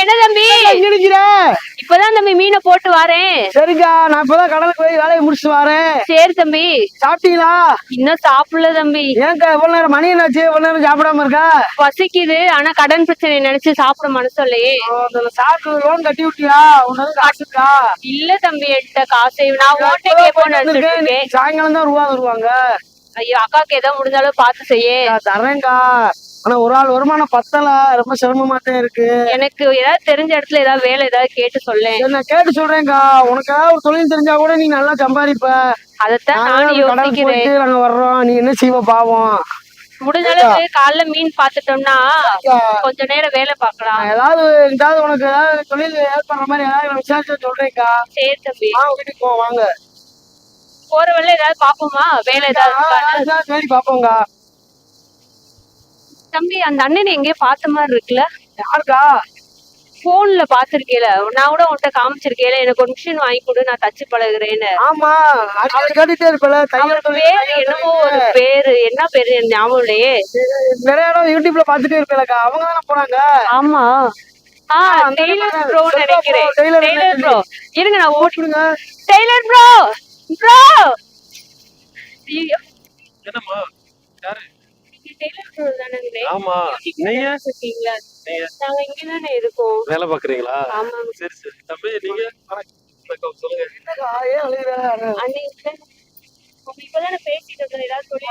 என்ன தம்பி? இப்பதான் தம்பி மீனை போட்டு வரேன். சரிக்கா நான் இப்பதான் கடலுக்கு போய் வேலையை முடிச்சுட்டு வரேன். சரி தம்பி. சாப்பிட்டீங்களா? இன்னும் சாப்பிடல தம்பி. ஏன்க்கா இவ்வளவு நேரம் மணி என்னாச்சு? இவ்வளவு நேரம் சாப்பிடாம இருக்கா? பசிக்குது ஆனா கடன் பிரச்சனை நினைச்சு சாப்பிட மனசு இல்லையே சாப்பிட்டு லோன் கட்டி விட்டியா? உனக்கு காசு இருக்கா? இல்ல தம்பி என்கிட்ட காசு நான் ஓட்டை இருக்கேன். சாயங்காலம் தான் ரூபா தருவாங்க. ஐயோ அக்காக்கு ஏதோ முடிஞ்சாலும் பார்த்து செய்ய. நான் தர்றேன்க்கா. ஆனா ஒரு ஆள் வருமானம் பத்தல? ரொம்ப சிரமமா தான் இருக்கு. எனக்கு ஏதாவது தெரிஞ்ச இடத்துல ஏதாவது வேலை ஏதாவது கேட்டு சொல்லேன். சரி, நான் கேட்டு சொல்றேன்க்கா. உனக்கு ஏதாவது ஒரு தொழில் தெரிஞ்சா கூட நீ நல்லா சம்பாதிப்ப. அதைத்தான் நாங்க நானும் கடலுக்கு யோசிக்கிறேன். போயிட்டு நாங்க வர்றோம். நீ என்ன செய்வ பாவம்? முடிஞ்ச அளவுக்கு காலைல மீன் பாத்துட்டோம்னா கொஞ்ச நேரம் வேலை பார்க்கலாம். நான் ஏதாவது ஏதாவது உனக்கு ஏதாவது தொழில் ஏற்படுற மாதிரி ஏதாவது நான் விசாரிச்சு சொல்றேன்க்கா. சரி தம்பி. வாங்க வீட்டுக்கு போ வாங்க. போற வழியில ஏதாவது பாப்போமா வேலை ஏதாவது இருக்கான்னு சரி பாப்போங்க தம்பி அந்த அண்ணனை எங்கேயோ பார்த்த மாதிரி இருக்குல்ல? யாருக்கா போன்ல பாத்திருக்கேல நான் கூட உன்கிட்ட காமிச்சிருக்கேல. எனக்கு ஒரு மிஷின் வாங்கி கொடு நான் தச்சு பழகுறேன்னு. ஆமா. கேட்டுட்டே இருப்பல. தையல் அவர் தொழில், பேரு என்னமோ. ஒரு பேரு. என்ன பேரு? ஞாபகம் இல்லையே நிறைய இடம் யூடியூப்ல பாத்துட்டே இருப்பேலக்கா. அவங்க தானே போறாங்க? ஆமா. ஆ அந்த டெய்லர் ப்ரோ நினைக்கிறேன். டெய்லர் ப்ரோ இருங்க நான் ஓட்டு போட்டுடுங்க டெய்லர் ப்ரோ ப்ரோ என்னம்மா? யாரு? ஆமா. நீங்க? இருக்கீங்களா நீங்க? இங்க தானே இருக்கோம். வேலை பாக்குறீங்களா ஆமா சரி சரி. தம்பி நீங்க? சொல்லுங்க. இப்பதானே பேசிட்டு இருந்தோம் ஏதாவது சொல்லி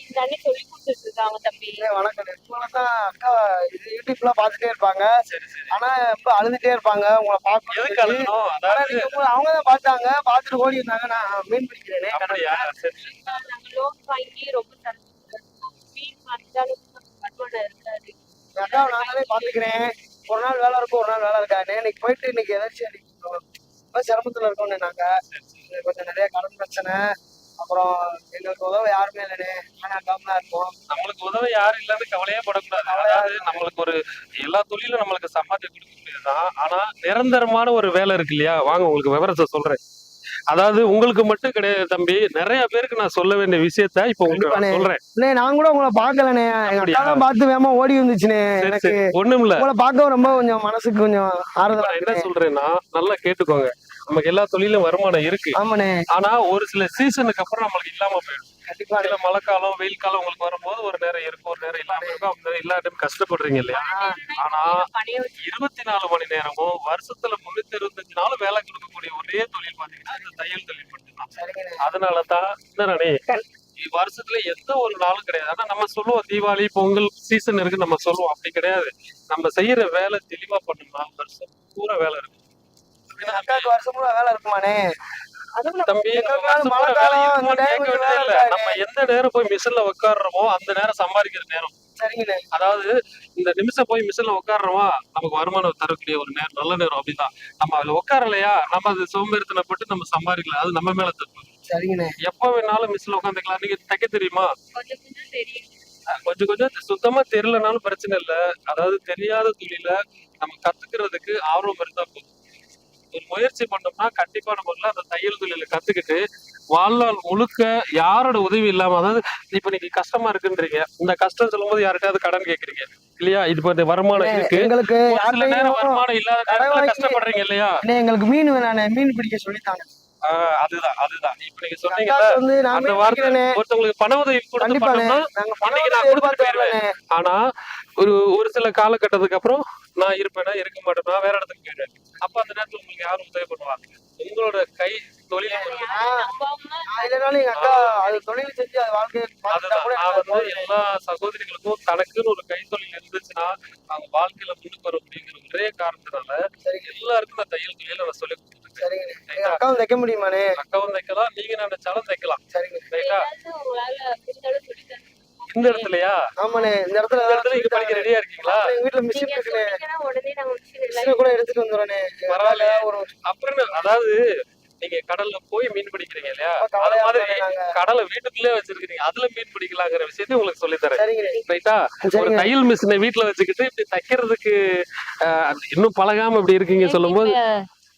இந்த அண்ணி சொல்லி கொடுத்துட்டு இருக்காங்க தம்பி. வணக்கம். இப்பதான் அக்கா இது யூடியூப்ல பாத்துட்டே இருப்பாங்க. சரி சரி. ஆனா இப்ப அழுதுட்டே இருப்பாங்க. உங்களை எதுக்கு பாக்கணும் அவங்க தான் பார்த்தாங்க. பார்த்துட்டு ஓடி இருந்தாங்க நான் மீன் பிடிக்கிறேனே. லோன் வாங்கி ரொம்ப நாங்களே பாத்துக்கிறேன். ஒரு நாள் வேலை இருக்கும் ஒரு நாள் வேலை இருக்காது இன்னைக்கு போயிட்டு இன்னைக்கு ஏதாச்சும் ரொம்ப சிரமத்துல இருக்கோம்னு நாங்க கொஞ்சம் நிறைய கடன் பிரச்சனை. அப்புறம் எங்களுக்கு உதவ யாருமே இல்லைனே. ஆனா தான் இருக்கோம். நம்மளுக்கு உதவ யாரும் இல்லாத கவலையே படக்கூடாது. அதாவது நம்மளுக்கு ஒரு எல்லா தொழிலும் நம்மளுக்கு சம்பாதிச்சு கொடுக்க முடியாதுதான். ஆனா நிரந்தரமான ஒரு வேலை இருக்கு இல்லையா? வாங்க உங்களுக்கு விவரத்தை சொல்றேன். அதாவது உங்களுக்கு மட்டும் கிடையாது தம்பி. நிறைய பேருக்கு நான் சொல்ல வேண்டிய விஷயத்த இப்ப உங்களுக்கு. சொல்றேன். நான் கூட உங்களை பாக்கலண்ணே பார்த்து வேமா ஓடி வந்துச்சுண்ணே. சரி எனக்கு ஒண்ணும் இல்ல உங்களை பார்க்கவும் ரொம்ப கொஞ்சம் மனசுக்கு கொஞ்சம் ஆறுதலா என்ன. சொல்றேன்னா நல்லா கேட்டுக்கோங்க. நமக்கு எல்லா தொழிலும் வருமானம் இருக்கு. ஆமாண்ணே. ஆனா ஒரு சில சீசனுக்கு அப்புறம் நம்மளுக்கு இல்லாம போயிடும். கண்டிப்பா. சில மழை காலம் வெயில் காலம் உங்களுக்கு வரும்போது ஒரு நேரம் இருக்கும் ஒரு நேரம் இல்லாம இருக்கும். அந்த எல்லா டைம் கஷ்டப்படுறீங்க இல்லையா? ஆனா இருபத்தி நாலு மணி நேரமும் வருஷத்துல முன்னூத்தி இருபத்தஞ்சு நாளும் வேலை கொடுக்கக்கூடிய ஒரே தொழில் பாத்தீங்கன்னா இந்த தையல் தொழில் மட்டும்தான். அதனாலதான் என்னண்ணே வருஷத்துல எந்த ஒரு நாளும் கிடையாது. ஆனா நம்ம சொல்லுவோம் தீபாவளி பொங்கல் சீசன் இருக்கு நம்ம சொல்லுவோம். அப்படி கிடையாது. நம்ம செய்யற வேலை தெளிவா பண்ணோம்னா வருஷம் பூரா வேலை இருக்கும் அக்காவுக்கு வருஷம் பூரா வேலை அதுவும் தம்பி நம்ம எந்த நேரம் போய் மிஷின்ல உட்காடுறோமோ அந்த நேரம் சம்பாதிக்கிற நேரம். அதாவது இந்த நிமிஷம் போய் மிஷின்ல உட்காடுறோமா நமக்கு வருமானம் தரக்கூடிய ஒரு நேரம் நல்ல நேரம் அப்படிதான். நம்ம அதுல உட்காரலையா நம்ம அது சோம்பேறித்தனப்பட்டு நம்ம சம்பாதிக்கல அது நம்ம மேல தப்பு. எப்ப வேணாலும் மிஷின்ல உட்காந்துக்கலாம். நீங்க தைக்க தெரியுமா? கொஞ்சம் கொஞ்சம் சுத்தமா தெரியலனாலும் பிரச்சனை இல்ல. அதாவது தெரியாத தொழில நம்ம கத்துக்கிறதுக்கு ஆர்வம் இருந்தா போதும். ஒரு முயற்சி பண்ணோம்னா கண்டிப்பா நம்ம அந்த தையல் தொழில கத்துக்கிட்டு வாழ்நாள் முழுக்க யாரோட உதவி இல்லாம அதாவது இப்ப நீங்க கஷ்டமா இருக்குன்றீங்க. இந்த கஷ்டம் சொல்லும்போது யார்கிட்டயாவது கடன் கேக்குறீங்க. இல்லையா? இது இப்ப வருமானம் இருக்கு. எங்களுக்கு வருமானம் இல்லாத கஷ்டப்படுறீங்க இல்லையா? எங்களுக்கு மீன் மீன் பிடிக்க சொல்லித்தாங்க. அதுதான் அதுதான். இப்ப நீங்க சொன்னீங்கல்ல அந்த வார்த்தை ஒருத்தவங்களுக்கு பண உதவி கொடுத்து பண்ணோம்னா இன்னைக்கு நான் கொடுத்துட்டு. வரலண்ணே. ஆனா ஒரு ஒரு சில காலகட்டத்துக்கு அப்புறம் நான் இருப்பேனா இருக்க மாட்டேனா வேற இடத்துக்கு போயிடுவேன். அப்ப அந்த நேரத்துல உங்களுக்கு யாரும் உதவி பண்ணுவாங்க உங்களோட கை தொழில் எல்லா சகோதரிகளுக்கும் தனக்குன்னு ஒரு கைத்தொழில் இருந்துச்சுன்னா அவங்க வாழ்க்கையில முன்னுக்கு வரும் அப்படிங்கிற ஒரே காரணத்தினால எல்லாருக்கும் நான் தையல் தொழில நான் சொல்லி அக்காவும் தைக்க முடியுமாண்ணே? அக்காவும் தைக்கலாம் நீங்க நினைச்சாலும் தைக்கலாம். சரிங்க. ரைட்டா. இந்த இடத்துலயா? ஆமாண்ணே இந்த இடத்துல இந்த இடத்துல நீங்க படிக்க ரெடியா இருக்கீங்களா? வீட்டுல மிஷின் இருக்குண்ணே. மிஷின் கூட எடுத்துட்டு வந்துடுறேனே பரவாயில்லையே. ஒரு அப்புறம் அதாவது நீங்க கடல்ல போய் மீன் பிடிக்கிறீங்க இல்லையா? அது மாதிரி கடலை வீட்டுக்குள்ளே வச்சிருக்கீங்க அதுல மீன் பிடிக்கலாங்கிற விஷயத்தையும் உங்களுக்கு சொல்லி தரேன் ரைட்டா? ஒரு தையல் மிஷினை வீட்டுல வச்சுக்கிட்டு இப்படி தைக்கிறதுக்கு ஆஹ், இன்னும் பழகாம இப்படி இருக்கீங்க சொல்லும்போது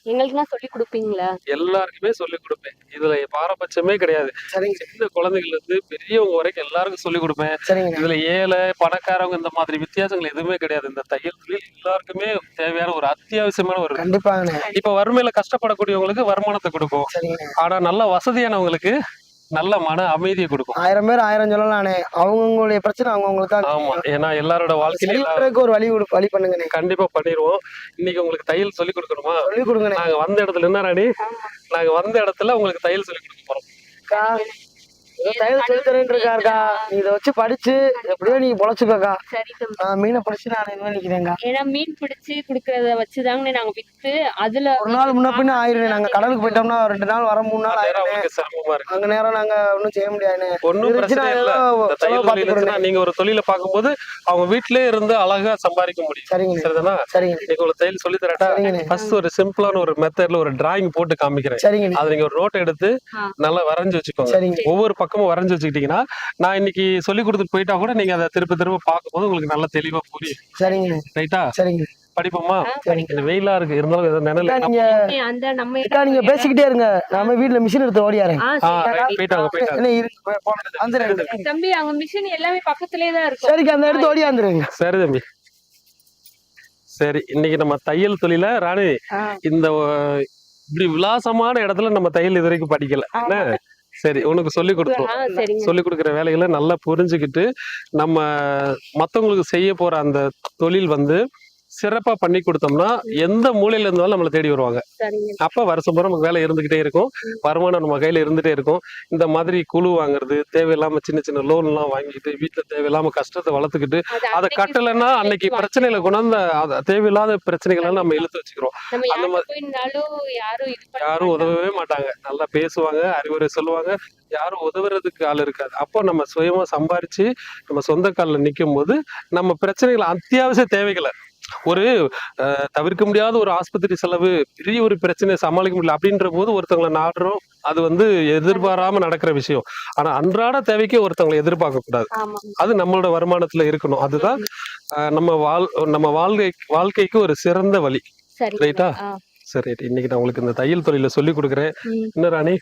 எங்களுக்குலாம் சொல்லி கொடுப்பீங்களா? எல்லாருக்குமே சொல்லிக் கொடுப்பேன். இதுல பாரபட்சமே கிடையாது. சரிங்க. சின்ன குழந்தைகள்ல இருந்து பெரியவங்க வரைக்கும் எல்லாருக்கும் சொல்லிக் கொடுப்பேன். இதுல ஏழை பணக்காரவங்க இந்த மாதிரி வித்தியாசங்கள் எதுவுமே கிடையாது. இந்த தையல் தொழில் எல்லாருக்குமே தேவையான ஒரு அத்தியாவசியமான ஒரு கண்டிப்பாங்கண்ணே இப்ப வறுமையில கஷ்டப்படக்கூடியவங்களுக்கு வருமானத்தை கொடுக்கும் ஆனா நல்ல வசதியானவங்களுக்கு நல்ல மன அமைதியை கொடுக்கும். ஆயிரம் பேர் ஆயிரம் சொல்லலாண்ணே அவங்கவுங்களுடைய பிரச்சனை அவங்கவுங்களுக்காக ஆமா. ஏன்னா எல்லாரோட வாழ்க்கையில ஒரு வழி கொடு- வழி பண்ணுங்கண்ணே. கண்டிப்பா பண்ணிடுவோம் இன்னைக்கு உங்களுக்கு தையல் சொல்லி கொடுக்கணுமா? சொல்லி கொடுங்கண்ணே. நாங்க வந்த இடத்துல என்ன ராணி? நாங்க வந்த இடத்துல உங்களுக்கு தையல் சொல்லி கொடுக்க போறோம். தையல் சொல்லி தரேன் இருக்காருக்கா நீ இதை வச்சு படிச்சு எப்படியோ நீ பொழைச்சுக்கோக்கா. சரி தம்பி. நான் மீனை பிடிச்சு நான் இது நினைக்கிறேங்க ஏன்னா மீன் பிடிச்சு குடுக்கறத வச்சுதாங்க நாங்க வித்து அதுல ஒரு நாள் முன்ன பின்ன ஆயிரும் நாங்க கடலுக்கு போயிட்டோம்னா ரெண்டு நாள் வர மூணு நாள் ஆயிரும் உங்களுக்கு சிரமமா இருக்கு. அங்க நேரம் நாங்க ஒண்ணும் செய்ய முடியாதுண்ணே. ஒன்னும் பிரச்சனை இல்ல. நீங்க ஒரு தொழிலை பார்க்கும்போது அவங்க வீட்டிலே இருந்து அழகா சம்பாதிக்க முடியும். சரிங்கண்ணே. சரிதானா? சரிங்கண்ணே. நீங்க ஒரு தையல் சொல்லி தரட்டா? ஃபர்ஸ்ட் ஒரு சிம்பிளான ஒரு மெத்தட்ல ஒரு டிராயிங் போட்டு காமிக்கிறேன். சரிங்கண்ணே. அதை நீங்க ஒரு நோட் எடுத்து. நல்லா வரைஞ்சு வச்சுக்கோங்க. சரிங்க ஒவ்வொரு பக்கமும் வரைஞ்சு வச்சுக்கிட்டீங்கன்னா நான் இன்னைக்கு சொல்லி கொடுத்துட்டு போயிட்டா கூட நீங்க அதை திருப்ப திரும்ப பார்க்கும்போது உங்களுக்கு நல்லா தெளிவா புரியும். சரிங்கண்ணே ரைட்டா? சரிங்க. படிப்போமா? சரிங்க. வெயிலா இருக்கு. இருந்தாலும் ஏதோ நினைல. நீங்க ஏய், அந்த நம்ம அக்கா நீங்க பேசிக்கிட்டே இருங்க. நாம வீட்ல மிஷின் எடுத்து ஓடியாரேன் ஆ, ஆ சரி. ரைட் போயிட்டாங்க போயிட்டாங்க இருக்கு தம்பி. அங்க மிஷின் எல்லாமே பக்கத்துலயே தான் இருக்கும். சரிக்கா அந்த எடுத்து ஓடியாந்துருங்க. சரி தம்பி. சரி இன்னைக்கு நம்ம தையல் தொழில ராணி. இந்த இப்படி விலாசமான இடத்துல நம்ம தையல் இது வரைக்கும் படிக்கல. என்ன சரி உனக்கு சொல்லி சரிங்க. சொல்லி கொடுக்குற வேலைகளை நல்லா புரிஞ்சுக்கிட்டு நம்ம மத்தவங்களுக்கு செய்ய போற அந்த தொழில் வந்து சிறப்பா பண்ணி கொடுத்தோம்னா எந்த மூலையில இருந்தாலும் நம்மளை தேடி வருவாங்க. அப்ப வருஷம் பூரா நமக்கு வேலை இருந்துகிட்டே இருக்கும். வருமானம் நம்ம கையில இருந்துட்டே இருக்கும். இந்த மாதிரி குழு வாங்குறது தேவையில்லாம சின்ன சின்ன லோன் எல்லாம் வாங்கிட்டு வீட்டுல தேவையில்லாம கஷ்டத்தை வளர்த்துக்கிட்டு அது கட்டலைன்னா அன்னைக்கு பிரச்சனையில கொண்டாந்து தேவையில்லாத பிரச்சனைகளை நம்ம இழுத்து வச்சுக்கிறோம். அந்த போயிருந்தாலும் யாரும். உதவவே மாட்டாங்க. நல்லா பேசுவாங்க அறிவுரை சொல்லுவாங்க. யாரும் உதவுறதுக்கு ஆள் இருக்காது. அப்போ நம்ம சுயமா சம்பாரிச்சு நம்ம சொந்த காலில் நிற்கும் போது நம்ம பிரச்சனைகள் அத்தியாவசிய தேவைகளை ஒரு தவிர்க்க முடியாத ஒரு ஆஸ்பத்திரி செலவு பெரிய ஒரு பிரச்சனையை சமாளிக்க முடியல அப்படின்ற போது ஒருத்தவங்களை நாடுறோம். அது வந்து எதிர்பாராம நடக்கிற விஷயம். ஆனா அன்றாட தேவைக்கு ஒருத்தவங்களை எதிர்பார்க்க கூடாது. அது நம்மளோட வருமானத்துல இருக்கணும். அதுதான் நம்ம வாழ் நம்ம வாழ்க்கை வாழ்க்கைக்கு ஒரு சிறந்த வழி. ரைட்டா? சரி. இன்னைக்கு நான் உங்களுக்கு இந்த தையல் தொழில சொல்லி கொடுக்குறேன். என்ன ராணி?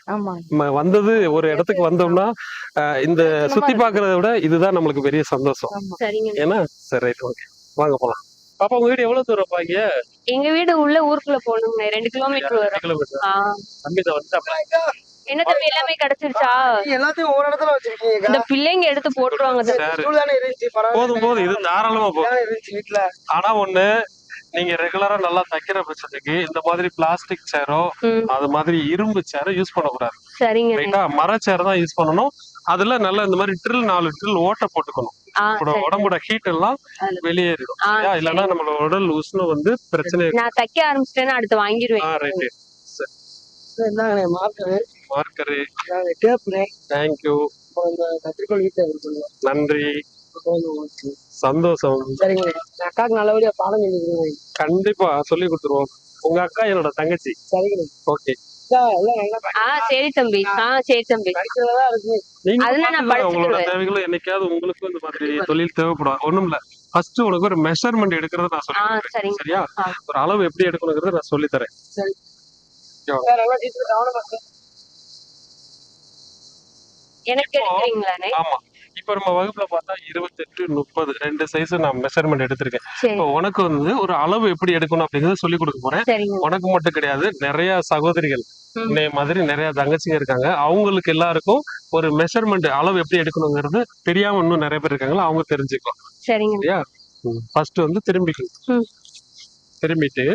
வந்தது ஒரு இடத்துக்கு வந்தோம்னா இந்த சுத்தி பாக்குறத விட இதுதான் நம்மளுக்கு பெரிய சந்தோஷம். ஏன்னா சரி ரைட் ஓகே. வாங்க போலாம். பாப்பா உங்க வீடு எவ்வளவு தூரம் பாங்க எங்க வீடு உள்ள ஊருக்குள்ள போகணுங்க. ரெண்டு கிலோமீட்டர் வரும். தம்பி வந்து என்ன தம்பி எல்லாமே கிடைச்சிருச்சா? எல்லாத்தையும் ஒரு இடத்துல வச்சிருக்கீங்க. இந்த பிள்ளைங்க எடுத்து போட்டுருவாங்க போதும் போதும். இது தாராளமா போதும் வீட்டுல ஆனா ஒண்ணு நீங்க ரெகுலரா நல்லா தைக்கிற பட்சத்துக்கு இந்த மாதிரி பிளாஸ்டிக் சேரோ அது மாதிரி இரும்பு சேரோ யூஸ் பண்ணக்கூடாது. சரிங்க ரைட்டா மர சேர் தான் யூஸ் பண்ணணும். அதுல நல்ல இந்த மாதிரி ட்ரில் நாலு ட்ரில் ஓட்ட போட்டுக்கணும். உடம்போட ஹீட் எல்லாம் வெளியேறிடும். இல்லைன்னா நம்மளோட உடல் உஷ்ணம் வந்து பிரச்சனை நான் தைக்க ஆரம்பிச்சிட்டேன்னா அடுத்து ரைட்டு என்னங்கண்ணே மார்க்கரு தேங்க்யூ நன்றி. சந்தோஷம். சரிங்கண்ணே. என் அக்காவுக்கு நல்லபடியா பாடம் சொல்லி கண்டிப்பா சொல்லி கொடுத்துருவோம். உங்க அக்கா என்னோட தங்கச்சி. சரிங்கண்ணே. ஓகே சரி தம்பி. சரி தம்பி. அதெல்லாம் நான். உங்களோட. தேவைகளும் என்னைக்காவது உங்களுக்கும் இந்த மாதிரி தொழில் தேவைப்படும். ஒண்ணும் இல்ல. ஃபர்ஸ்ட் உனக்கு ஒரு மெஷர்மெண்ட் எடுக்கிறத நான் சொல்லி சரியா. ஒரு அளவு எப்படி எடுக்கணுங்கிறத நான் சொல்லி தரேன். எனக்கு ஆமா. இப்ப நம்ம வகுப்புல பார்த்தா இருபத்தெட்டு முப்பது ரெண்டு சைஸ் நான் மெஷர்மெண்ட் எடுத்திருக்கேன். இப்போ உனக்கு வந்து ஒரு அளவு எப்படி எடுக்கணும் அப்படிங்கறத சொல்லி கொடுக்க போறேன். உனக்கு மட்டும் கிடையாது நிறைய சகோதரிகள். உன்னைய மாதிரி நிறைய தங்கச்சிங்க இருக்காங்க. அவங்களுக்கு எல்லாருக்கும் ஒரு மெஷர்மெண்ட் அளவு எப்படி எடுக்கணுங்கிறது தெரியாம இன்னும் நிறைய பேர் இருக்காங்களா அவங்க தெரிஞ்சுக்கலாம். சரிங்க. சரியா? ஃபர்ஸ்ட் வந்து திரும்பிக்கணும். திரும்பிட்டு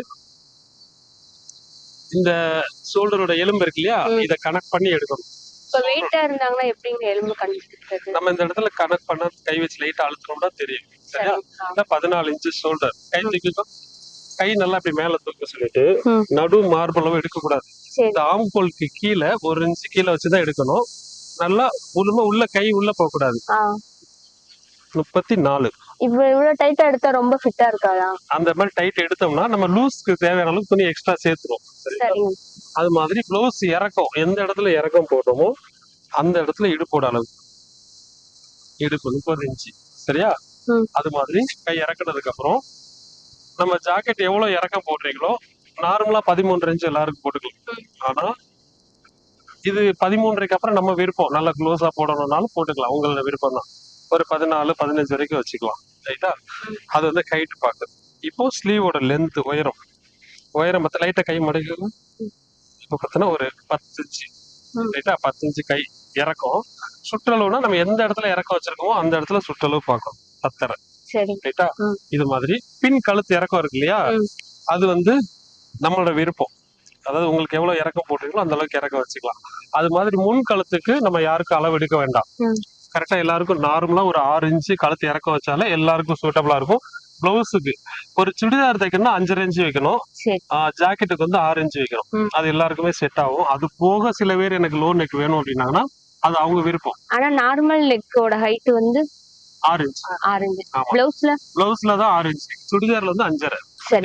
இந்த ஷோல்டரோட எலும்பு இருக்கு இல்லையா. இத கனெக்ட் பண்ணி எடுக்கணும். நம்ம இந்த இடத்துல கனெக்ட் பண்ண கை வச்சு லைட்டா அழுத்தணும்னா தெரியும். சரியா? பதினாலு இன்ச்சு ஷோல்டர் கை தூக்கிக்கும் கை நல்லா இப்படி மேல தூக்க சொல்லிட்டு. நடு மார்பளவு எடுக்க கூடாது இந்த ஆம்கோலுக்கு கீழே ஒரு இன்ச்சு கீழே வச்சுதான் எடுக்கணும். நல்லா முழுமை உள்ள கை உள்ள போக கூடாது முப்பத்தி நாலு இப்ப இவ்வளவு டைட்டா எடுத்தா ரொம்ப ஃபிட்டா இருக்காதா? அந்த மாதிரி டைட் எடுத்தோம்னா நம்ம லூஸ்க்கு தேவையான அளவுக்கு துணி எக்ஸ்ட்ரா சேர்த்துரும். அது மாதிரி ப்ளவுஸ் இறக்கம். எந்த இடத்துல இறக்கம் போட்டோமோ அந்த இடத்துல இடுப்போட அளவு. இடுப்பு முப்பது இன்ச்சு சரியா. அது மாதிரி கை இறக்குனதுக்கு அப்புறம் நம்ம ஜாக்கெட் எவ்வளவு இறக்கம் போடுறீங்களோ நார்மலா பதிமூன்று இன்ச் எல்லாருக்கும் போட்டுக்கலாம். ஆனா இது பதிமூன்றரைக்கு அப்புறம் நம்ம விருப்பம். நல்லா க்ளோஸா போடணும்னாலும் போட்டுக்கலாம். உங்களோட விருப்பம் தான். ஒரு பதினாலு பதினஞ்சு வரைக்கும் வச்சுக்கலாம். ரைட்டா? அது வந்து ஹைட் பார்க்குது இப்போ ஸ்லீவோட லென்த் உயரம். உயரம் பத்தி லைட்டா கை மடக்கலாம் இப்போ பார்த்தீங்கன்னா ஒரு பத்து இன்ச்சு. ரைட்டா? பத்து இன்ச்சு கை இறக்கம். சுற்றளவுனா நம்ம எந்த இடத்துல இறக்கம் வச்சிருக்கோமோ அந்த இடத்துல சுற்றளவு பார்க்கணும். பத்தரை சரி. ரைட்டா. இது மாதிரி பின் கழுத்து இறக்கம் இருக்கு இல்லையா. அது வந்து நம்மளோட விருப்பம். அதாவது உங்களுக்கு எவ்வளவு இறக்கம் போட்டுருக்கோ அந்த அளவுக்கு இறக்கம் வச்சுக்கலாம். அது மாதிரி முன் கழுத்துக்கு நம்ம யாருக்கும் அளவு எடுக்க வேண்டாம். கரெக்டா எல்லாருக்கும் நார்மலா ஒரு ஆறு இன்ச்சு கழுத்து இறக்கம் வச்சாலே எல்லாருக்கும் சூட்டபிளா இருக்கும். பிளவுஸுக்கு ஒரு சுடிதார் தைக்கணும்னா அஞ்சரை இன்ச்சு வைக்கணும். ஜாக்கெட்டுக்கு வந்து ஆறு இன்ச்சு வைக்கணும். அது எல்லாருக்குமே செட் ஆகும். அது போக சில பேர் எனக்கு லோ நெக் வேணும் அப்படின்னாங்கன்னா அது அவங்க விருப்பம். ஆனா நார்மல் நெக்கோட ஹைட் வந்து ஆறு இன்ச் ஆரஞ்சு ஆமா. பிளவுஸ்ல பிளவுஸ்ல தான் ஆறு இன்ச் சுடிதார்ல வந்து அஞ்சரை.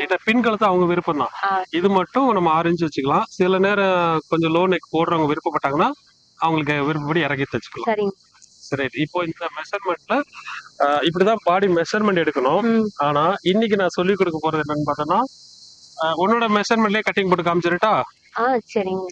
இந்த பின் கழுத்து அவங்க விருப்பம் தான். இது மட்டும் நம்ம ஆரஞ்சு வச்சுக்கலாம். சில நேரம் கொஞ்சம் லோ நெக் போடுறவங்க விருப்பப்பட்டாங்கன்னா அவங்களுக்கு விருப்பப்படி இறக்கி தச்சுக்கலாம். சரி இப்போ இந்த மெஷர்மெண்ட்ல இப்படிதான் பாடி மெஷர்மெண்ட் எடுக்கணும். ஆனா இன்னைக்கு நான் சொல்லி கொடுக்க போறது என்னன்னு பார்த்தோன்னா ஆஹ் உன்னோட மெஷர்மெண்ட்லயே கட்டிங் போட்டு காமிச்சிருட்டா?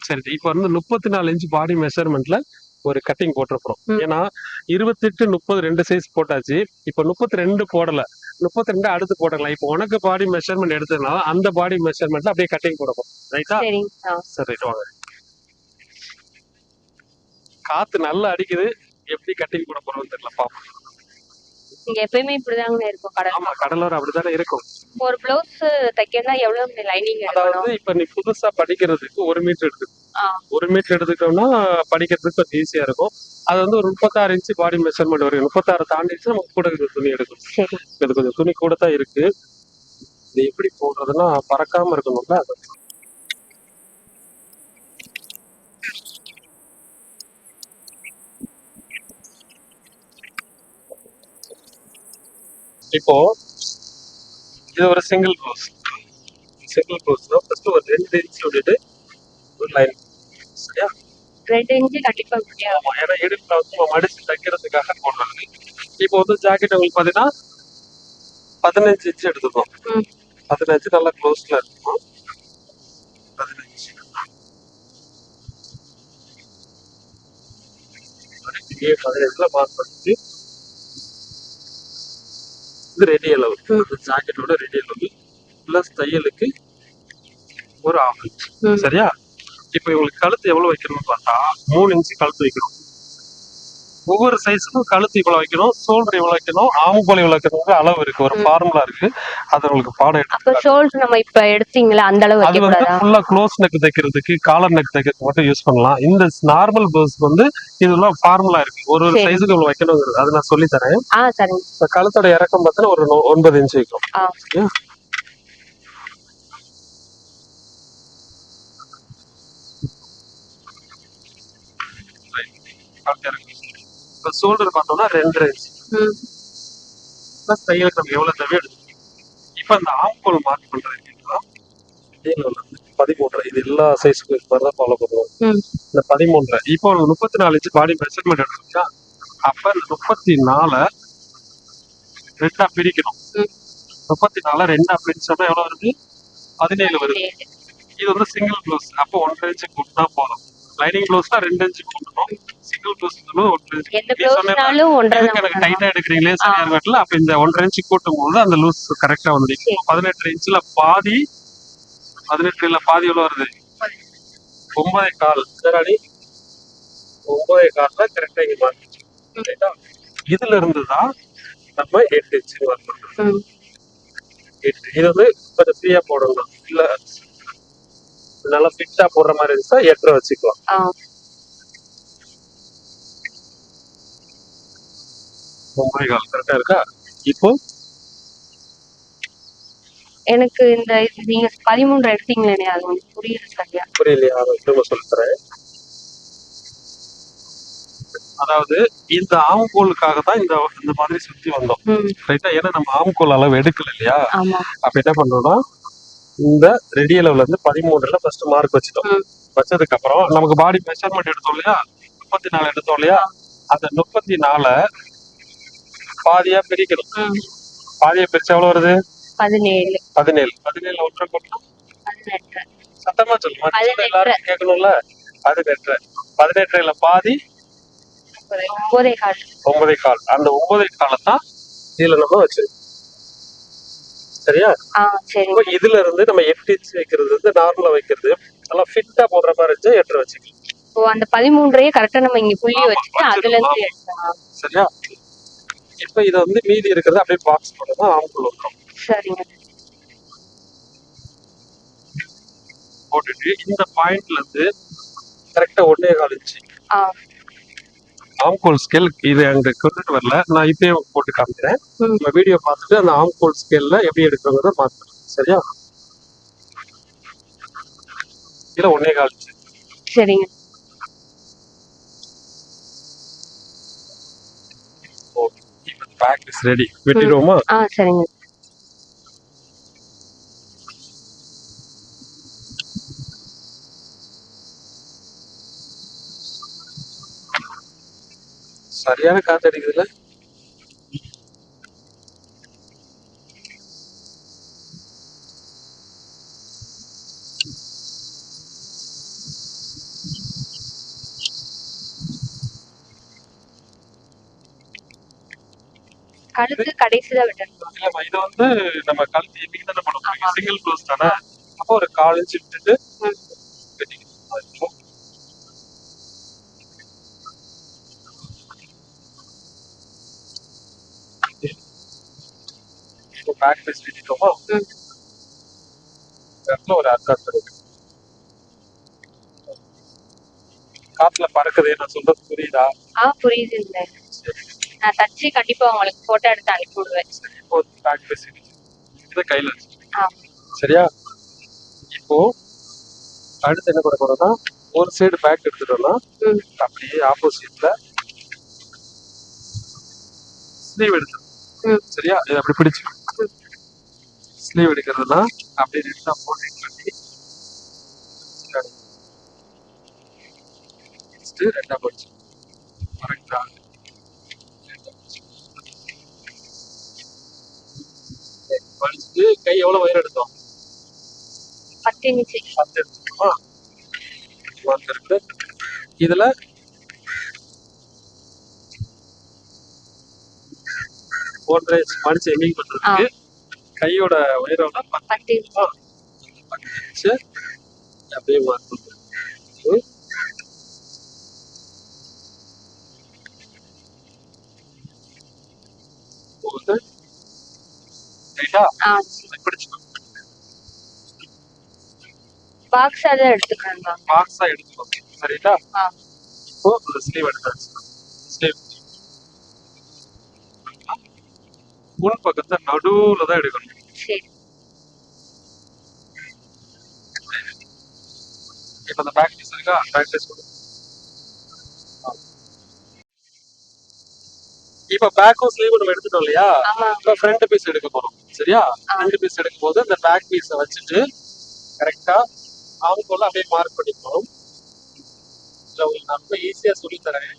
சரி இப்போ வந்து முப்பத்தி நாலு இன்ச் பாடி மெஷர்மெண்ட்ல ஒரு கட்டிங் போட்டிருப்போம் ம். ஏன்னா இருபத்தெட்டு முப்பது ரெண்டு சைஸ் போட்டாச்சு. இப்போ முப்பத்தி ரெண்டு போடல. முப்பத்தி ரெண்டு அடுத்து போடலாம் இப்போ உனக்கு பாடி மெஷர்மெண்ட் எடுத்ததுனால அந்த பாடி மெஷர்மெண்ட்ல அப்படியே கட்டிங் போடணும். ரைட்டா சரி. ரைட் வாங்க. காத்து நல்லா அடிக்குது. எப்படி கட்டிங் போட போறோம்னு தெரியல பாப்போம். இங்க எப்பயுமே இப்படிதாங்க இருக்கும் கடல் ஆமா கடலோரம் அப்படித்தானே இருக்கும். ஒரு பிளவுஸ் தைக்கணும்னா எவ்வளவு லைனிங் அதாவது இப்ப நீ புதுசா படிக்கிறதுக்கு ஒரு மீட்டர் ஆ. ஒரு மீட்டர் எடுத்துக்கிட்டோம்னா படிக்கிறதுக்கு கொஞ்சம் ஈஸியா இருக்கும். அது வந்து ஒரு முப்பத்தாறு இன்ச்சு பாடி மெஷர்மெண்ட் வரும் முப்பத்தாறு தாண்டிச்சு நம்ம கூட இருக்கிற துணி எடுக்கணும். சரி. இது கொஞ்சம் துணி கூட தான் இருக்கு. இது எப்படி போடுறதுன்னா பறக்காம இருக்கணும்ல அது. இப்போ இது ஒரு சிங்கிள் க்ளோஸ் சிங்கிள் தான். ஃபர்ஸ்ட் ஒரு ரெண்டு இன்ச் விட்டுட்டு ரெண்டு இன்ச்சு கண்டிப்பா முடியாது ஆமா ஏன்னா இடுப்புல வந்து நம்ம மடிச்சு தைக்கிறதுக்காக போடுறது இப்போ வந்து ஜாக்கெட் உங்களுக்கு பாத்தீங்கன்னா பதினஞ்சு இன்ச் எடுத்துக்கோம் ம். பதினஞ்சு நல்லா க்ளோஸ்ல இருக்கும் பதினஞ்சு அப்படியே பதினஞ்சுல மார்க் பண்ணிட்டு இது ரெடி அளவு ஜாக்கெட்டோட ரெடி அளவு பிளஸ் தையலுக்கு ஒரு ஆஃப் இன்ச் ம். சரியா இப்போ இவங்களுக்கு கழுத்து எவ்வளவு வைக்கணும்னு பார்த்தா மூணு இன்ச்சு கழுத்து வைக்கணும். ஒவ்வொரு சைஸுக்கும் கழுத்து இவ்வளவு வைக்கணும் ஷோல்டர் இவ்வளவு வைக்கணும் ஆம்புகோல் இவ்வளவு வைக்கணுங்கிற அளவு இருக்கு. ஒரு. ஃபார்முலா இருக்கு. அது உங்களுக்கு பாடம் அப்ப ஷோல்டர் நம்ம இப்ப எடுத்தீங்களா? அந்த அளவு அது வந்து ஃபுல்லா க்ளோஸ் நெக் தைக்கிறதுக்கு காலர் நெக் தைக்கிறதுக்கு மட்டும் யூஸ் பண்ணலாம். இந்த நார்மல் ப்ளவுஸ் வந்து இதெல்லாம் ஃபார்முலா இருக்கு. ஒரு ஒரு. சைஸுக்கு இவ்வளவு வைக்கணுங்கிறது. அது நான் சொல்லி தரேன். கழுத்தோட இறக்கம் பார்த்தா ஒரு ஒன்பது இன்ச் வைக்கும் ஆ. சரியா? Right. கழுத்து இறக்கம். இப்ப ஷோல்டர் பார்த்தோம்னா ரெண்டு இன்ச் பிளஸ் தையலுக்கு நம்ம எவ்வளவு தேவையோ எடுத்துக்கணும் இப்ப இந்த ஆம்கோல் மார்க் பண்றது எப்படின்னா இதே எல்லா சைஸுக்கும் இது மாதிரி தான் ஃபாலோ பண்ணுவோம் இந்த பதிமூன்று இப்போ ஒரு முப்பத்தி நாலு இன்ச் பாடி மெஷர்மெண்ட் எடுத்துக்கிட்டா அப்ப இந்த முப்பத்தி நாலை ரெண்டா பிரிக்கணும். முப்பத்தி நாலை ரெண்டா பிரிச்சோம்னா எவ்வளவு வருது பதினேழு வருது. இது வந்து சிங்கிள் ப்ளவுஸ் அப்போ ஒன்றரை இன்ச்சு கூட்டினா போதும் லைனிங் ப்ளவுஸ்னா ரெண்டு இன்ச்சு கூட்டணும் சிங்கிள் ப்ளவுஸ் ஒன்றரை இன்ச்சு எனக்கு டைட்டா எடுக்கிறீங்களே சரியா இருக்கல அப்ப இந்த ஒன்றரை இன்ச்சு கூட்டும் போது அந்த லூஸ் கரெக்டா வந்து சரி. பதினெட்டு இன்ச்ல பாதி பதினெட்டுல பாதி எவ்வளவு வருது? ஒன்பதே கால். சரி ஒன்பதே கால்ல கரெக்டா இங்க ரைட்டா இதுல இருந்து தான் நம்ம எட்டு இன்ச்சு வரணும் எட்டு இது வந்து கொஞ்சம் ஃப்ரீயா போடணும். இல்ல நல்லா ஃபிட்டா போடுற மாதிரி இருந்துச்சா எட்டரை வச்சுக்கலாம். ஆ. ஒன்பதே கால் கரெக்டா இருக்கா? இப்போ? எனக்கு இந்த நீங்க பதிமூன்று எடுத்தீங்களே அது வந்து புரியுது சரியா? புரியலையா? திரும்ப சொல்லித்தரேன். அதாவது இந்த ஆம்கோலுக்காக தான் இந்த இந்த மாதிரி சுத்தி வந்தோம். ரைட்டா ஏன்னா நம்ம ஆம்கோல் அளவு எடுக்கல இல்லையா? அப்ப என்ன பண்றோம்னா இந்த ரெடி அளவுல இருந்து பதிமூணுல ஃபர்ஸ்ட் மார்க் வச்சுட்டோம். வச்சதுக்கு அப்புறம் நமக்கு பாடி மெஷர்மெண்ட் எடுத்தோம் இல்லையா? முப்பத்தி நாலு எடுத்தோம் இல்லையா? அந்த முப்பத்தி நாலை பாதியா பிரிக்கணும். பாதியா பிரிச்சா எவ்வளவு வருது? பதினேழு. பதினேழு. பதினேழு ஒற்றை கொட்டா பதினெட்டு. சத்தமா சொல்லுமா. எல்லாரும் கேட்கணும்ல? பதினெட்டு. பதினெட்டுல பாதி? ஒன்பதே கால். ஒன்பதே கால். அந்த ஒன்பதே காலை தான் இதுல நம்ம வச்சிருக்கோம். சரியா? இதுல இருந்து நம்ம எட்டு இன்ச் வைக்கிறது வந்து நார்மலா வைக்கிறது. நல்லா ஃபிட்டா போடுற மாதிரி இருந்துச்சு எட்டு வச்சுக்கலாம். ஓ அந்த பதிமூன்றையே கரெக்டா நம்ம இங்க புள்ளி வச்சுட்டு அதுல இருந்து சரியா? இப்போ இதை வந்து மீதி இருக்கிறது அப்படியே பாக்ஸ் போட்டு தான் ஆம்குள்ள வைக்கிறோம் சரிங்க. போட்டுட்டு இந்த பாயிண்ட்ல இருந்து கரெக்டா ஒன்னே கால் இன்ச்சு ஆம்கோல் ஸ்கேல் இது அங்க கொண்டுட்டு வரல. நான் இப்பயே போட்டு காமிக்கிறேன். வீடியோ பார்த்துட்டு அந்த ஆம்கோல் ஸ்கேல்ல எப்படி எடுக்கிறத மாத்தணும் சரியா? இதுல ஒன்னே கால் சரிங்க. ஓகே பேக் இஸ் ரெடி வெட்டிடுவோமா? ஆ சரிங்க. சரியான காத்து அடிக்குதுல்ல கழுத்து கடைசிதான் விட்டணுமா இல்லம்மா இது வந்து நம்ம கழுத்து எப்படி தானே பண்ண ஆமா. போறோம் சிங்கிள் க்ளோஸ் தானே? அப்போ ஒரு கால் இன்ச் விட்டுட்டு பேக் வெட்டிட்டோமா ம். இந்த இடத்துல ஒரு அர்த்தம் இருக்கு காத்துல பறக்குது நான் சொல்றது புரியுதா ஆ புரியுதுங்க சரி நான் தச்சு கண்டிப்பா உங்களுக்கு போட்டோ எடுத்து அனுப்பி விடுவேன் இப்போ பேக் பீஸ் இதை கையில சரியா இப்போ அடுத்து என்ன பண்ண போறோம்னா ஒரு சைடு பேக் எடுத்துட்டோம்னா அப்படியே ஆப்போசிட்ல ஸ்லீவ் எடுத்துரும் ம் சரியா இதை அப்படி பிடிச்சு ஸ்லீவ் எடுக்கிறதுனா அப்படியே ரெண்டா போட்டு கட்டி ஃபஸ்ட்டு ரெண்டா போச்சு. கரெக்டா படிச்சுட்டு கை எவ்வளவு உயரம் எடுத்தோம்? பத்து இன்ச்சு பத்து எடுத்துக்கோமா இதுல மடிச்சு எமிங் பண்றதுக்கு கையோட இன்ச்சு அப்படியே சரி. பிடிச்சுக்கோ பாக்ஸ் தான் எடுத்துக்கணுமா பாக்ஸா எடுத்துக்கோங்க சரிங்களா? இப்போ ஸ்லீவ் எடுத்தாச்சு முன் பக்கத்தை நடுவுல தான் எடுக்கணும். இப்போ அந்த பேக் பீஸ் இருக்கா? பேக் பீஸ் கொடு. இப்போ பேக்கும் ஸ்லீவ் நம்ம எடுத்துட்டோம் இல்லையா? இப்போ ஃப்ரண்ட் பீஸ் எடுக்க போறோம். சரியா. ஃப்ரண்ட் பீஸ் எடுக்கும் போது இந்த பேக் பீஸை வச்சுட்டு கரெக்டா ஆம்கோல அப்படியே மார்க் பண்ணிக்கணும். இல்ல உங்களுக்கு நான் ரொம்ப ஈஸியா சொல்லி தரேன்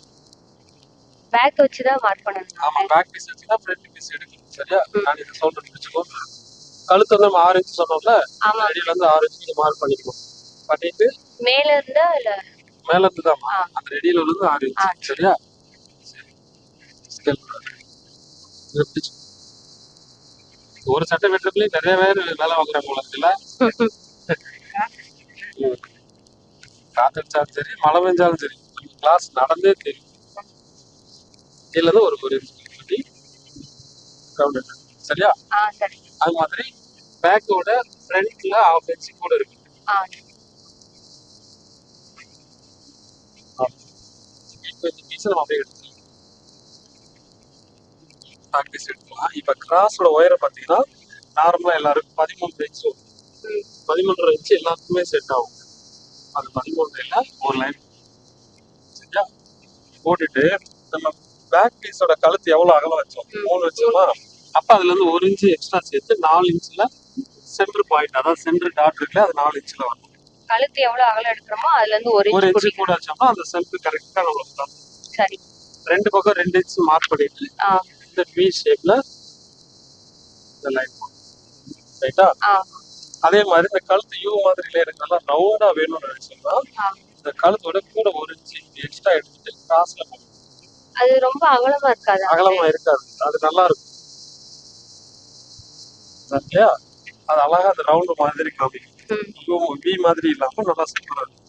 பேக் வச்சு தான் மார்க் பண்ணணும். ஆமா பேக் பீஸ் வச்சு தான் ஃப்ரண்ட் பீஸ் எடுக்கணும். சரியா? நான் இதை சொல்றேன் வச்சுக்கோ கழுத்து வந்து நம்ம ஆறு இன்ச் சொன்னோம்ல அடியில இருந்து ஆறு இன்ச் நீங்க மார்க் பண்ணிக்கணும். பண்ணிட்டு மேல இருந்தா இல்ல? மேல இருந்து தான். அந்த ரெடியில இருந்து ஆறு. இன்ச் சரியா. ஒரு சட்டை வெட்டுறதுலயே நிறைய பேர் வேலை வாங்குறாங்க ம். காத்தடிச்சாலும் சரி மழை பெஞ்சாலும் சரி கிளாஸ் நடந்தே தெரியும். இதுல ஒரு ஒரு எடுக்கணும். சரியா? அது மாதிரி பேக்கோட ஃப்ரண்ட்ல ஆஃப் இன்ச் கூட இருக்கு. இப்போ இந்த பீஸை நம்ம அப்படியே எடுத்துக்கலாம். பேக் பீஸ் எடுத்துக்கலாம். இப்போ கிராஸோட உயரம் பார்த்தீங்கன்னா நார்மலாக எல்லாருக்கும் பதிமூணு இன்ச் இன்ச் எல்லாத்துக்குமே செட் ஆகும். அது பதிமூன்றுல ஒரு லைன் சரியா? போட்டுட்டு நம்ம பேக் பீஸோட கழுத்து எவ்வளோ அகலம் வச்சோம். மூணு வச்சோமா அப்போ அதுல இருந்து ஒரு இன்ச்சு எக்ஸ்ட்ரா சேர்த்து நாலு இன்ச்சில் சென்டர் பாயிண்ட் அதாவது சென்டர் டாட் இருக்குல்ல அது நாலு இன்ச்சில் வரும் கழுத்து எவ்வளவு அகலம் எடுக்கிறோமோ அதுல இருந்து ஒரு ஒரு இன்ச் இன்ச்சு கூட வச்சோம்னா அந்த செல்ஃப் கரெக்டாக நம்மளுக்கு. சரி. ரெண்டு பக்கம் ரெண்டு இன்ச் மார்க் பண்ணிட்டு இந்த வி ஷேப்ல இந்த லைன் ரைட்டா அதே மாதிரி இந்த கழுத்து யூ மாதிரில நல்லா ரவுண்டா வேணும்னு நினைச்சோம்னா. இந்த கழுத்தோட கூட ஒரு இன்ச்சு எக்ஸ்ட்ரா எடுத்துட்டு கிராஸ்ல போடணும். அது ரொம்ப அகலமா இருக்காது அகலமா இருக்காது. அது நல்லா இருக்கும். இல்லையா அது அழகா அந்த ரவுண்டு மாதிரி காமிக்கும் வி மாதிரி இல்லாம நல்லா சூப்பரா இருக்கும்.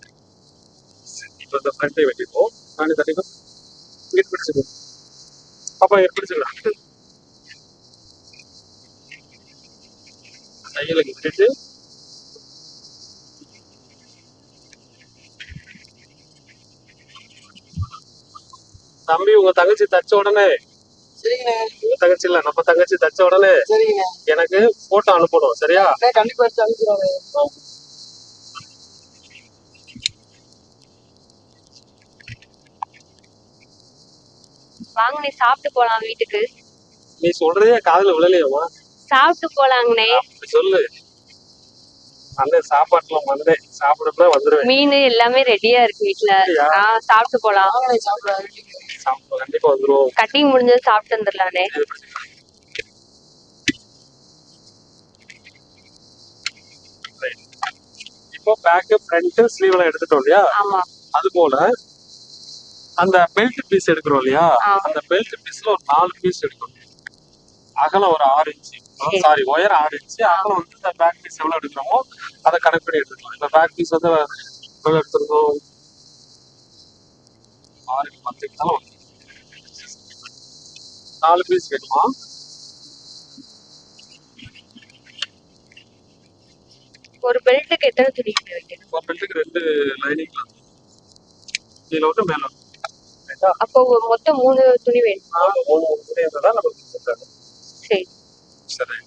இப்ப இந்த ஃப்ரண்ட்டை வெட்டிப்போம் நானே தட்டிப்போம் பிடிச்சிக்கோ பாப்பா இங்க பிடிச்சிக்கலாம் கையில விட்டுட்டு தம்பி உங்க தங்கச்சி தச்ச உடனே. சரிங்கண்ணே. உங்க தங்கச்சி இல்ல நம்ம தங்கச்சி தச்ச உடனே எனக்கு போட்டோ அனுப்பணும் சரியா? கண்டிப்பா வாங்க நீ சாப்பிட்டு போலாம் வீட்டுக்கு. நீ சொல்றதே காதுல விழலையாமா சாப்பிட்டு போலாங்கண்ணே. சொல்லு. அண்ணன் சாப்பாட்டுல வந்தேன் சாப்பிடப்ப வந்துருவேன். மீன் எல்லாமே ரெடியா இருக்கு? ஆ சாப்பிட்டு போலாம். கண்டிப்பா வந்துருவோம். கட்டிங் முடிஞ்சது சாப்பிட்டு வந்துடலானே இப்போ பேக்கு ஃப்ரண்ட் ஸ்லீவ்ல எடுத்துட்டோம் இல்லையா? ஆமா. அது போல அந்த பெல்ட் பீஸ் எடுக்கிறோம் இல்லையா. அந்த பெல்ட் பீஸ்ல ஒரு நாலு பீஸ் எடுக்கணும். அகலம் ஒரு ஆறு இன்ச்சு சரி. ஒயர் ஆறு இன்ச்சு அகலம் வந்து இந்த பேக் பீஸ் எவ்வளவு எடுக்கிறோமோ அதை கணக்கு பண்ணி எடுத்துக்கலாம். இப்ப பேக் பீஸ் வந்து எவ்வளவு எடுத்திருந்தோம் ஆறு பத்து வந்து நாலு பீஸ் வேணுமா ஒரு பெல்ட்டுக்கு எத்தனை துணி வைக்கணும்? ஒரு பெல்ட்டுக்கு ரெண்டு லைனிங் கீழே ஒன்று மேல அப்போ மொத்தம் மூணு துணி வேணுமா. மூணு துணி இருந்தா தான் நமக்கு. சரி. சரி.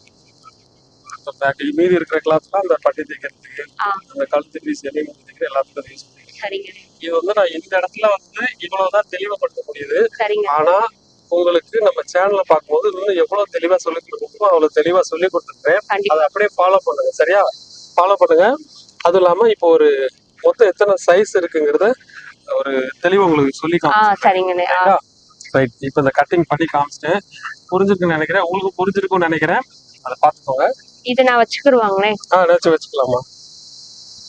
மீதி இருக்கிற கிளாத்லாம் அந்த பட்டி தைக்கிறதுக்கு அந்த கழுத்து பீஸ் எதையும் தைக்கிற எல்லாத்துக்கும் யூஸ் சரிங்க. இது வந்து நான் இந்த இடத்துல வந்து இவ்வளவுதான் தெளிவுபடுத்த முடியுது ஆனா உங்களுக்கு நம்ம சேனல்ல பார்க்கும்போது இன்னும் எவ்வளவு தெளிவா சொல்லி கொடுக்கணுமோ அவ்வளவு தெளிவா சொல்லி கொடுத்துருக்கேன் அதை அப்படியே ஃபாலோ பண்ணுங்க. சரியா? ஃபாலோ பண்ணுங்க. அதுவும் இல்லாம இப்போ ஒரு மொத்தம் எத்தனை சைஸ் இருக்குங்கிறத ஒரு தெளிவா உங்களுக்கு சொல்லி சரிங்கண்ணே ரைட் இப்போ இந்த கட்டிங் பண்ணி காமிச்சிட்டேன். புரிஞ்சிருக்குன்னு நினைக்கிறேன். உங்களுக்கு புரிஞ்சிருக்கும்னு நினைக்கிறேன். அதை பார்த்துக்கோங்க. இதை நான் வச்சுக்கிருவாங்கண்ணே. ஆ வச்சுக்கலாமா?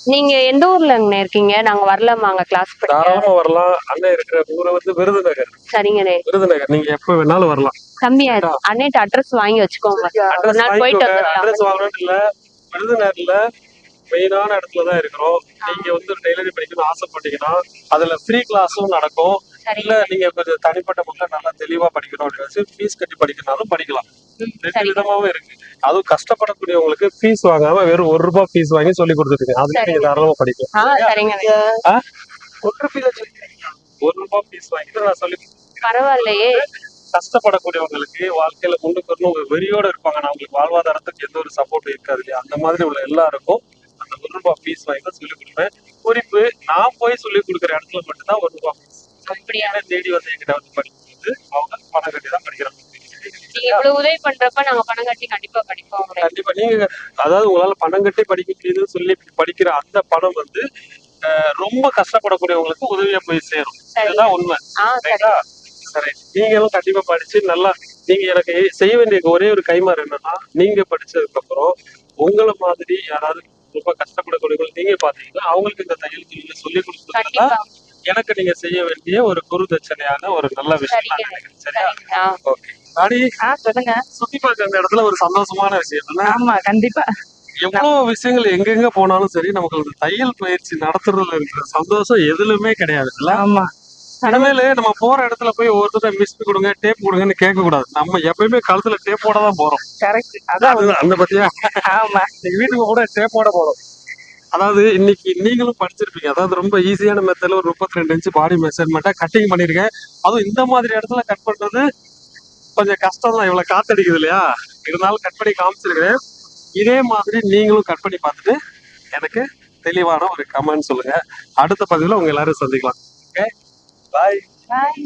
நீங்க எந்த ஊர்லங்கண்ணே இருக்கீங்க? நாங்க வரலாமாங்க கிளாஸ் படிக்க? தாராளமா வரலாம். அண்ணன் இருக்கிற ஊரை வந்து விருதுநகர். சரிங்கண்ணே. விருதுநகர். நீங்க எப்ப வேணாலும் வரலாம். தம்பி அண்ணேட்ட அட்ரஸ் வாங்கி வச்சுக்கோங்க. ஒரு நாள் போயிட்டு அட்ரஸ் வாங்கணும்னு இல்ல. விருதுநகர்ல மெயினான இடத்துல தான் இருக்கிறோம். நீங்க வந்து டெய்லரிங் படிக்கணும்னு ஆசைப்பட்டீங்கன்னா அதுல ஃப்ரீ கிளாஸும் நடக்கும். இல்ல நீங்க கொஞ்சம் தனிப்பட்ட முறையில் நல்லா தெளிவா படிக்கணும் அப்படின்னு ஃபீஸ் கட்டி படிக்கனாலும் படிக்கலாம். ரெண்டு விதமாவும் இருக்கு. அதுவும் கஷ்டப்படக்கூடியவங்களுக்கு ஃபீஸ் வாங்காம வெறும் ஒரு ரூபாய் ஃபீஸ் வாங்கி சொல்லி கொடுத்துருக்கீங்க அதுல சரி. நீங்க தாராளமா படிக்கலாம். பீல சொல்லிக்கிறேன் ஒரு ரூபாய் ஃபீஸ் வாங்கிட்டு நான் சொல்லி பரவாயில்லையே. கஷ்டப்படக்கூடியவங்களுக்கு வாழ்க்கையில முன்னுக்கு வரணும். ஒரு வெறியோட இருப்பாங்க. நான் அவங்களுக்கு வாழ்வாதாரத்துக்கு எந்த ஒரு சப்போர்ட் இருக்காது இல்லையா? அந்த மாதிரி உள்ள எல்லாருக்கும் அந்த ஒரு ரூபாய் ஃபீஸ் வாங்கி தான் சொல்லி கொடுப்பேன். குறிப்பு நான் போய் சொல்லி கொடுக்குற இடத்துல மட்டும்தான் ஒரு ரூபாய் ஃபீஸ் அப்படியா? தேடி வந்து எங்கிட்ட வந்து படிக்கும்போது அவங்க பணம் கட்டி தான் படிக்கிறாங்க. இவ்வளவு உதவி பண்றப்ப நாங்க பணம் கட்டி கண்டிப்பா படிப்போம் கண்டிப்பா. நீங்க அதாவது உங்களால பணம் கட்டி படிக்க முடியுதுன்னு சொல்லி படிக்கிற அந்த பணம் வந்து ரொம்ப கஷ்டப்படக்கூடியவங்களுக்கு உதவியா போய் சேரும். சரி. இதுதான் உண்மை. சரி. நீங்களும் கண்டிப்பா படிச்சு நல்லா நீங்க எனக்கு செய்ய வேண்டிய ஒரே ஒரு கைமாறு என்னன்னா நீங்க படிச்சதுக்கு அப்புறம் உங்களை மாதிரி யாராவது ரொம்ப கஷ்டப்படக்கூடியவங்க நீங்க பாத்தீங்கன்னா அவங்களுக்கு இந்த தையல் தொழில சொல்லி கண்டிப்பா. எனக்கு நீங்க செய்ய வேண்டிய ஒரு குரு தட்சணையான ஒரு நல்ல விஷயம் நான் சரிங்க. நினைக்கிறேன் சரியா? ஓகே. நாடி ஆ சொல்லுங்க. சுத்தி பார்க்க அந்த இடத்துல ஒரு சந்தோஷமான விஷயம் ஆமா கண்டிப்பா. எவ்வளவு விஷயங்கள் எங்கெங்க போனாலும் சரி நமக்கு தையல் பயிற்சி நடத்துறதுல இருக்கிற சந்தோஷம் எதுலுமே கிடையாது இல்ல? ஆமா. இனிமேல நம்ம போற இடத்துல போய் ஒருத்தர் மிஸ் கொடுங்க டேப் கொடுங்கன்னு கேட்க கூடாது. நம்ம எப்பயுமே கழுத்துல டேப்போட தான் போறோம். கரெக்ட் அதான் அந்த பத்தியா? ஆமா. வீட்டுக்கு கூட டேப்போட போறோம். அதாவது இன்னைக்கு நீங்களும் படிச்சிருப்பீங்க. அதாவது ரொம்ப ஈஸியான மெத்தட்ல ஒரு முப்பத்தி ரெண்டு இன்ச்சு பாடி மெஷர்மெண்ட்டா கட்டிங் பண்ணிருக்கேன். அதுவும் இந்த மாதிரி இடத்துல கட் பண்றது கொஞ்சம் கஷ்டம் தான் இவ்வளவு காத்தடிக்குது இல்லையா? இருந்தாலும் கட் பண்ணி காமிச்சிருக்கிறேன். இதே மாதிரி நீங்களும் கட் பண்ணி பார்த்துட்டு எனக்கு தெளிவான ஒரு கமெண்ட் சொல்லுங்க. அடுத்த பதிவில் உங்க எல்லாரும் சந்திக்கலாம். ஓகே பாய் பாய்